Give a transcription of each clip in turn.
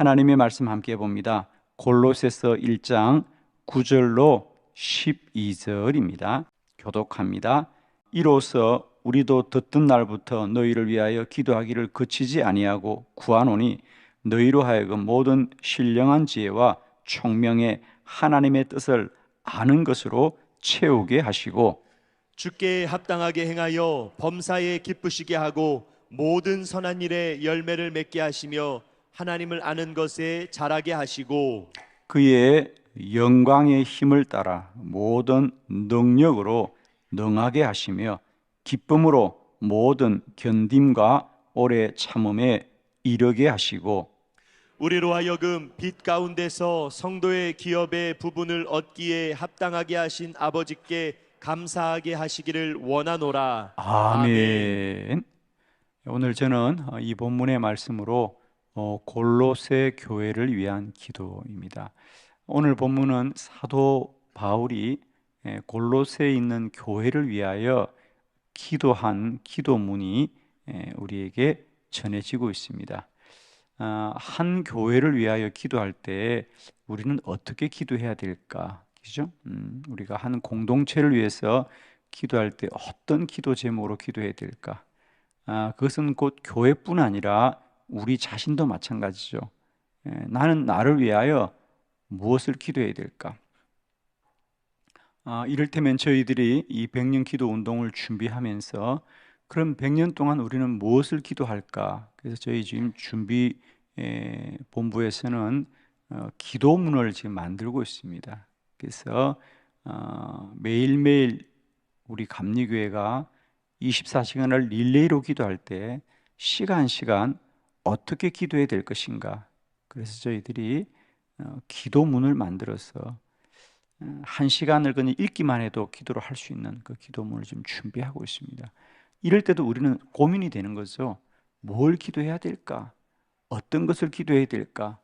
하나님의 말씀 함께 봅니다. 골로새서 1장 9절로 12절입니다. 교독합니다. 이로써 우리도 듣던 날부터 너희를 위하여 기도하기를 그치지 아니하고 구하노니 너희로 하여금 모든 신령한 지혜와 총명의 하나님의 뜻을 아는 것으로 채우게 하시고 주께 합당하게 행하여 범사에 기쁘시게 하고 모든 선한 일에 열매를 맺게 하시며 하나님을 아는 것에 자라게 하시고 그의 영광의 힘을 따라 모든 능력으로 능하게 하시며 기쁨으로 모든 견딤과 오래 참음에 이르게 하시고 우리로 하여금 빛 가운데서 성도의 기업의 부분을 얻기에 합당하게 하신 아버지께 감사하게 하시기를 원하노라. 아멘. 오늘 저는 어, 이 본문의 말씀으로 어, 골로새 교회를 위한 기도입니다. 오늘 본문은 사도 바울이 예, 골로새에 있는 교회를 위하여 기도한 기도문이 예, 우리에게 전해지고 있습니다. 아, 한 교회를 위하여 기도할 때 우리는 어떻게 기도해야 될까? 그죠? 음, 우리가 한 공동체를 위해서 기도할 때 어떤 기도 제목으로 기도해야 될까? 아, 그것은 곧 교회뿐 아니라 우리 자신도 마찬가지죠. 예, 나는 나를 위하여 무엇을 기도해야 될까? 아, 이를테면 저희들이 이 백년 기도 운동을 준비하면서 그럼 100년 동안 우리는 무엇을 기도할까? 그래서 저희 지금 준비 에, 본부에서는 어, 기도문을 지금 만들고 있습니다. 그래서 어, 매일매일 우리 감리교회가 24시간을 릴레이로 기도할 때 시간 시간 어떻게 기도해야 될 것인가? 그래서 저희들이 어, 기도문을 만들어서 어, 한 시간을 그냥 읽기만 해도 기도를 할 수 있는 그 기도문을 지금 준비하고 있습니다. 이럴 때도 우리는 고민이 되는 거죠. 뭘 기도해야 될까? 어떤 것을 기도해야 될까?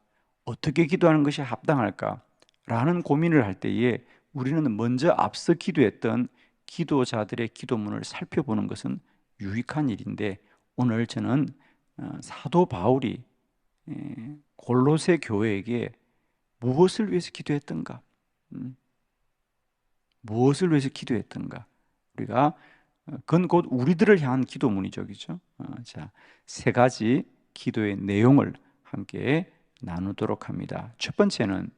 어떻게 기도하는 것이 합당할까? 라는 고민을 할 때에 우리는 먼저 앞서 기도했던 기도자들의 기도문을 살펴보는 것은 유익한 일인데 오늘 저는 어, 사도 바울이 에, 골로새 교회에게 무엇을 위해서 기도했던가? 음, 무엇을 위해서 기도했던가? 우리가 어, 그건 곧 우리들을 향한 기도문이죠, 그죠? 어, 자, 세 가지 기도의 내용을 함께 나누도록 합니다. 첫 번째는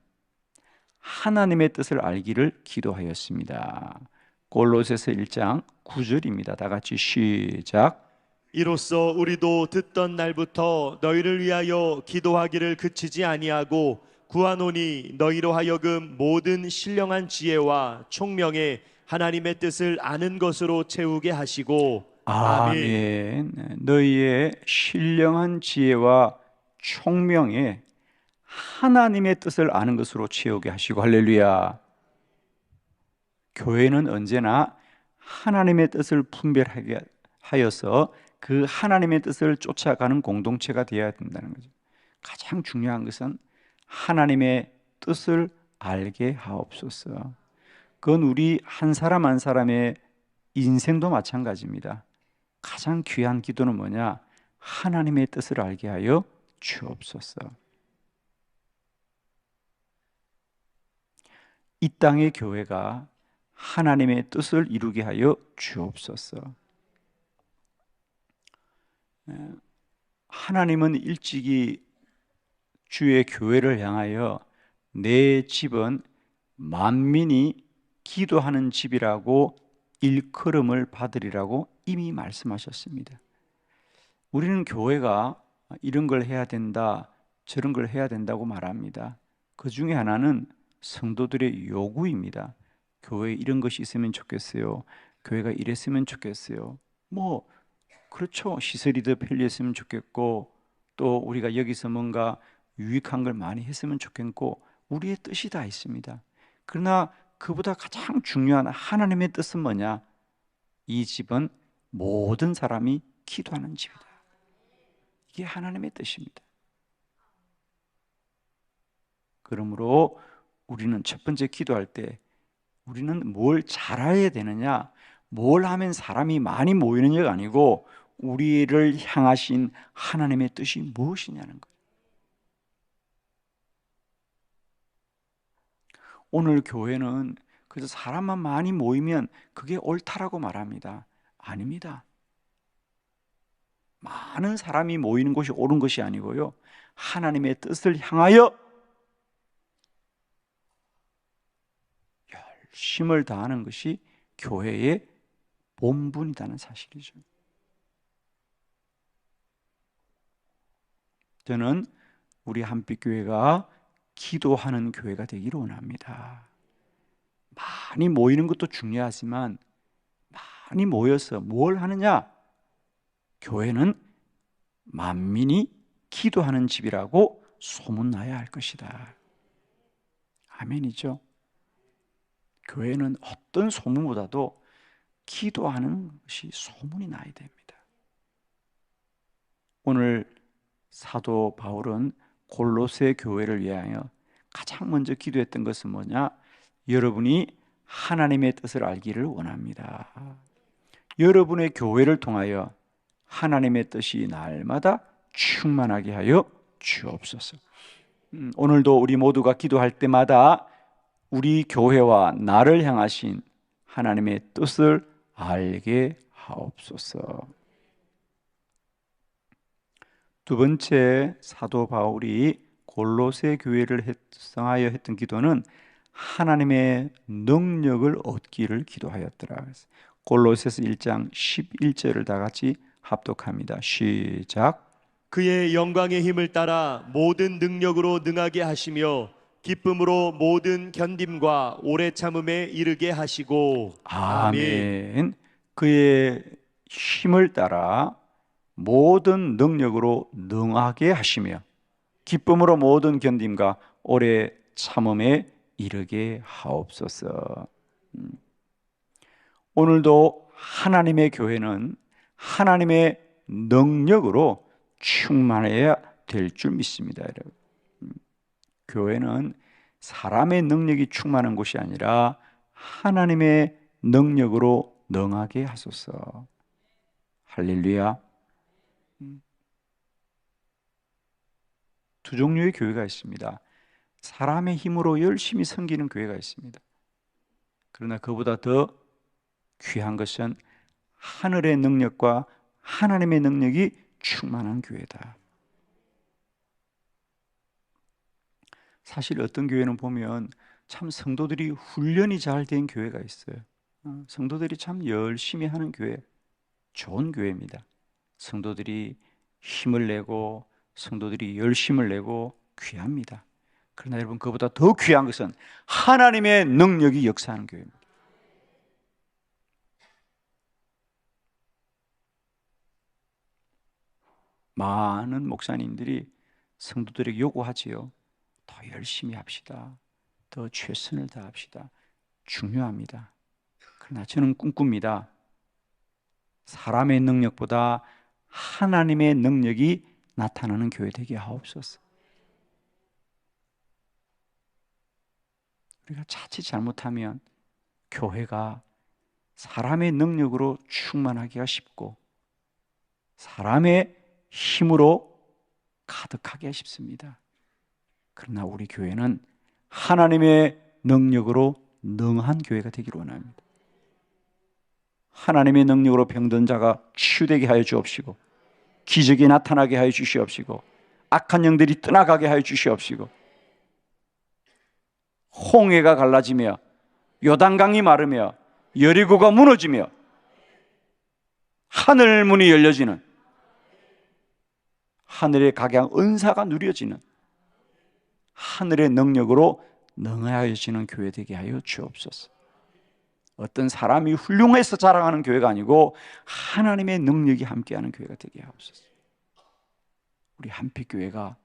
하나님의 뜻을 알기를 기도하였습니다. 골로새서 1장 9절입니다. 다 같이 시작. 이로써 우리도 듣던 날부터 너희를 위하여 기도하기를 그치지 아니하고 구하노니 너희로 하여금 모든 신령한 지혜와 총명의 하나님의 뜻을 아는 것으로 채우게 하시고 아멘. 너희의 신령한 지혜와 총명에 하나님의 뜻을 아는 것으로 채우게 하시고 할렐루야. 교회는 언제나 하나님의 뜻을 분별하게 하여서 그 하나님의 뜻을 쫓아가는 공동체가 되어야 된다는 거죠. 가장 중요한 것은 하나님의 뜻을 알게 하옵소서. 그건 우리 한 사람 한 사람의 인생도 마찬가지입니다. 가장 귀한 기도는 뭐냐? 하나님의 뜻을 알게 하여 주옵소서. 이 땅의 교회가 하나님의 뜻을 이루게 하여 주옵소서. 하나님은 일찍이 주의 교회를 향하여 내 집은 만민이 기도하는 집이라고 일컬음을 받으리라고 이미 말씀하셨습니다. 우리는 교회가 이런 걸 해야 된다, 저런 걸 해야 된다고 말합니다. 그 중에 하나는 성도들의 요구입니다. 교회에 이런 것이 있으면 좋겠어요. 교회가 이랬으면 좋겠어요. 뭐 그렇죠. 시설이 더 편리했으면 좋겠고 또 우리가 여기서 뭔가 유익한 걸 많이 했으면 좋겠고 우리의 뜻이 다 있습니다. 그러나 그보다 가장 중요한 하나님의 뜻은 뭐냐? 이 집은 모든 사람이 기도하는 집이다. 이게 하나님의 뜻입니다. 그러므로 우리는 첫 번째 기도할 때 우리는 뭘 잘해야 되느냐, 뭘 하면 사람이 많이 모이느냐가 아니고 우리를 향하신 하나님의 뜻이 무엇이냐는 거예요. 오늘 교회는 그래서 사람만 많이 모이면 그게 옳다라고 말합니다. 아닙니다. 많은 사람이 모이는 것이 옳은 것이 아니고요. 하나님의 뜻을 향하여 열심을 다하는 것이 교회의 본분이라는 사실이죠. 저는 우리 한빛교회가 기도하는 교회가 되기를 원합니다. 많이 모이는 것도 중요하지만 많이 모여서 뭘 하느냐? 교회는 만민이 기도하는 집이라고 소문나야 할 것이다. 아멘이죠. 교회는 어떤 소문보다도 기도하는 것이 소문이 나야 됩니다. 오늘 사도 바울은 골로새 교회를 위하여 가장 먼저 기도했던 것은 뭐냐? 여러분이 하나님의 뜻을 알기를 원합니다. 여러분의 교회를 통하여 하나님의 뜻이 날마다 충만하게 하여 주옵소서. 음, 오늘도 우리 모두가 기도할 때마다 우리 교회와 나를 향하신 하나님의 뜻을 알게 하옵소서. 두 번째 사도 바울이 골로새 교회를 성하여 했던 기도는 하나님의 능력을 얻기를 기도하였더라. 골로새서 1장 11절을 다 같이 합독합니다. 시작. 그의 영광의 힘을 따라 모든 능력으로 능하게 하시며 기쁨으로 모든 견딤과 오래 참음에 이르게 하시고 아멘. 그의 힘을 따라 모든 능력으로 능하게 하시며 기쁨으로 모든 견딤과 오래 참음에 이르게 하옵소서. 음. 오늘도 하나님의 교회는 하나님의 능력으로 충만해야 될 줄 믿습니다. 음. 교회는 사람의 능력이 충만한 곳이 아니라 하나님의 능력으로 능하게 하소서. 할렐루야. 두 종류의 교회가 있습니다. 사람의 힘으로 열심히 섬기는 교회가 있습니다. 그러나 그보다 더 귀한 것은 하늘의 능력과 하나님의 능력이 충만한 교회다. 사실 어떤 교회는 보면 참 성도들이 훈련이 잘 된 교회가 있어요. 어, 성도들이 참 열심히 하는 교회, 좋은 교회입니다. 성도들이 힘을 내고 성도들이 열심을 내고 귀합니다. 그러나 여러분 그보다 더 귀한 것은 하나님의 능력이 역사하는 교회입니다. 많은 목사님들이 성도들에게 요구하지요. 더 열심히 합시다. 더 최선을 다합시다. 중요합니다. 그러나 저는 꿈꿉니다. 사람의 능력보다 하나님의 능력이 나타나는 교회 되게 하옵소서. 우리가 자칫 잘못하면 교회가 사람의 능력으로 충만하기가 쉽고 사람의 힘으로 가득하기가 쉽습니다. 그러나 우리 교회는 하나님의 능력으로 능한 교회가 되기를 원합니다. 하나님의 능력으로 병든 자가 치유되게 하여 주옵시고 기적이 나타나게 하여 주시옵시고 악한 영들이 떠나가게 하여 주시옵시고 홍해가 갈라지며 요단강이 마르며 여리고가 무너지며 하늘 문이 열려지는 하늘의 각양 은사가 누려지는 하늘의 능력으로 능하여지는 교회 되게 하여 주옵소서. 어떤 사람이 훌륭해서 자랑하는 교회가 아니고 하나님의 능력이 함께하는 교회가 되게 하옵소서. 우리 한빛 교회가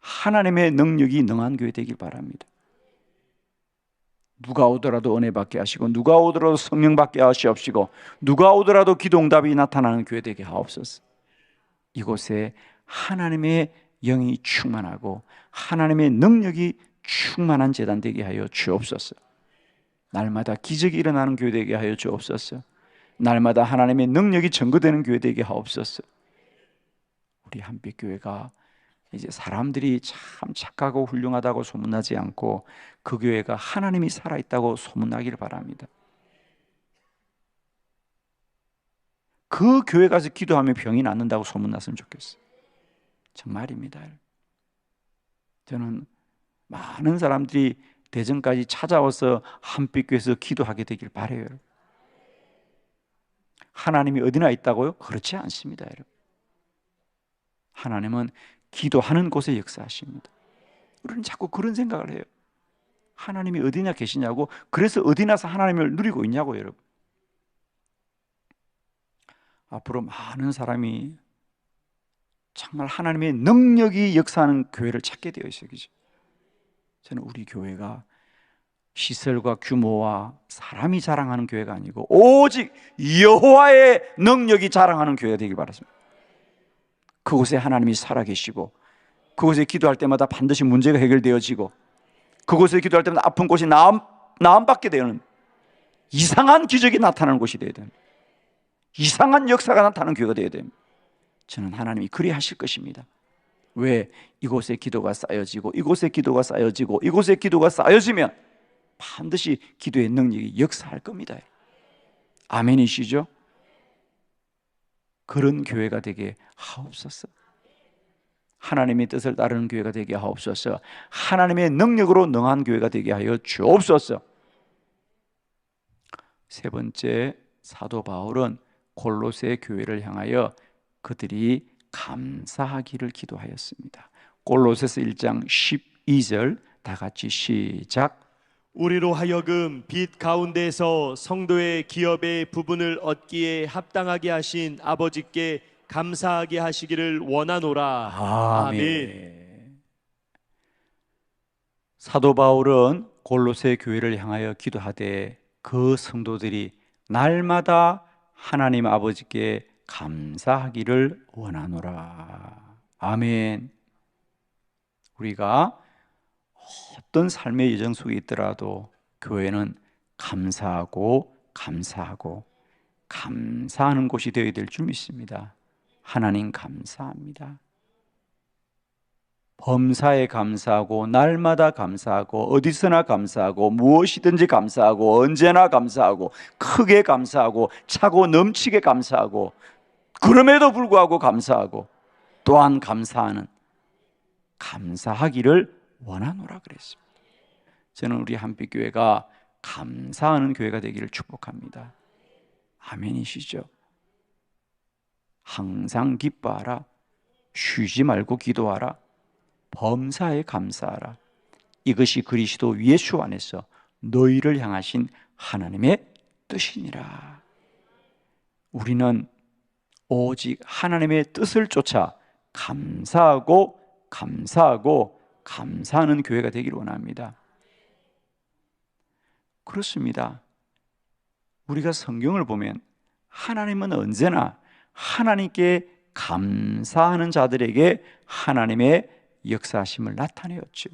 하나님의 능력이 능한 교회 되길 바랍니다. 누가 오더라도 은혜 받게 하시고 누가 오더라도 성령 받게 하시옵시고 누가 오더라도 기도응답이 나타나는 교회 되게 하옵소서. 이곳에 하나님의 영이 충만하고 하나님의 능력이 충만한 재단 되게 하여 주옵소서. 날마다 기적이 일어나는 교회 되게 하여 주옵소서. 날마다 하나님의 능력이 증거되는 교회 되게 하옵소서. 우리 한빛 교회가 이제 사람들이 참 착하고 훌륭하다고 소문나지 않고 그 교회가 하나님이 살아 있다고 소문나기를 바랍니다. 그 교회 가서 기도하면 병이 낫는다고 소문났으면 좋겠어요. 정말입니다. 저는 많은 사람들이 대전까지 찾아와서 한빛교에서 기도하게 되길 바래요. 하나님이 어디나 있다고요? 그렇지 않습니다, 여러분. 하나님은 기도하는 곳에 역사하십니다. 우리는 자꾸 그런 생각을 해요. 하나님이 어디나 계시냐고, 그래서 어디나서 하나님을 누리고 있냐고, 여러분. 앞으로 많은 사람이 정말 하나님의 능력이 역사하는 교회를 찾게 되어 있어요. 그죠? 저는 우리 교회가 시설과 규모와 사람이 자랑하는 교회가 아니고 오직 여호와의 능력이 자랑하는 교회가 되길 바랍니다. 그곳에 하나님이 살아계시고 그곳에 기도할 때마다 반드시 문제가 해결되어지고 그곳에 기도할 때마다 아픈 곳이 나음, 나음받게 되는 이상한 기적이 나타나는 곳이 되어야 됩니다. 이상한 역사가 나타나는 교회가 되어야 됩니다. 저는 하나님이 그리 하실 것입니다. 왜 이곳에 기도가 쌓여지고 이곳에 기도가 쌓여지고 이곳에 기도가 쌓여지면 반드시 기도의 능력이 역사할 겁니다. 아멘이시죠? 그런 교회가 되게 하옵소서. 하나님의 뜻을 따르는 교회가 되게 하옵소서. 하나님의 능력으로 능한 교회가 되게 하여 주옵소서. 세 번째 사도 바울은 골로새 교회를 향하여 그들이 감사하기를 기도하였습니다. 골로새서 1장 12절 다 같이 시작. 우리로 하여금 빛 가운데서 성도의 기업의 부분을 얻기에 합당하게 하신 아버지께 감사하게 하시기를 원하노라. 아멘. 사도 바울은 골로새 교회를 향하여 기도하되 그 성도들이 날마다 하나님 아버지께 감사하기를 원하노라. 아멘. 우리가 어떤 삶의 여정 속에 있더라도 교회는 감사하고 감사하고 감사하는 곳이 되어야 될 줄 믿습니다. 하나님 감사합니다. 범사에 감사하고 날마다 감사하고 어디서나 감사하고 무엇이든지 감사하고 언제나 감사하고 크게 감사하고 차고 넘치게 감사하고 그럼에도 불구하고 감사하고 또한 감사하는 감사하기를 원하노라 그랬습니다. 저는 우리 한빛 교회가 감사하는 교회가 되기를 축복합니다. 아멘이시죠? 항상 기뻐하라. 쉬지 말고 기도하라. 범사에 감사하라. 이것이 그리스도 예수 안에서 너희를 향하신 하나님의 뜻이니라. 우리는 오직 하나님의 뜻을 쫓아 감사하고 감사하고 감사하는 교회가 되기를 원합니다. 그렇습니다. 우리가 성경을 보면 하나님은 언제나 하나님께 감사하는 자들에게 하나님의 역사심을 나타내었죠.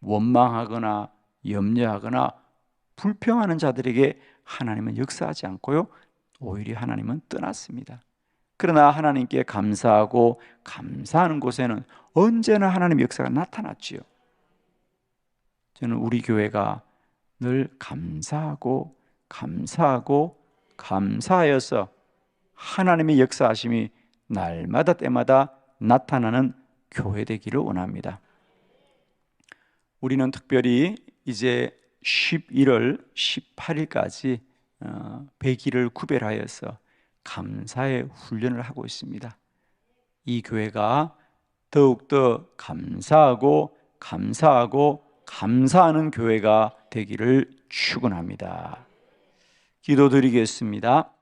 원망하거나 염려하거나 불평하는 자들에게 하나님은 역사하지 않고요. 오히려 하나님은 떠났습니다. 그러나 하나님께 감사하고 감사하는 곳에는 언제나 하나님의 역사가 나타났지요. 저는 우리 교회가 늘 감사하고 감사하고 감사하여서 하나님의 역사하심이 날마다 때마다 나타나는 교회 되기를 원합니다. 우리는 특별히 이제 11월 18일까지 100일을 구별하여서 감사의 훈련을 하고 있습니다. 이 교회가 더욱더 감사하고 감사하고 감사하는 교회가 되기를 축원합니다. 기도드리겠습니다.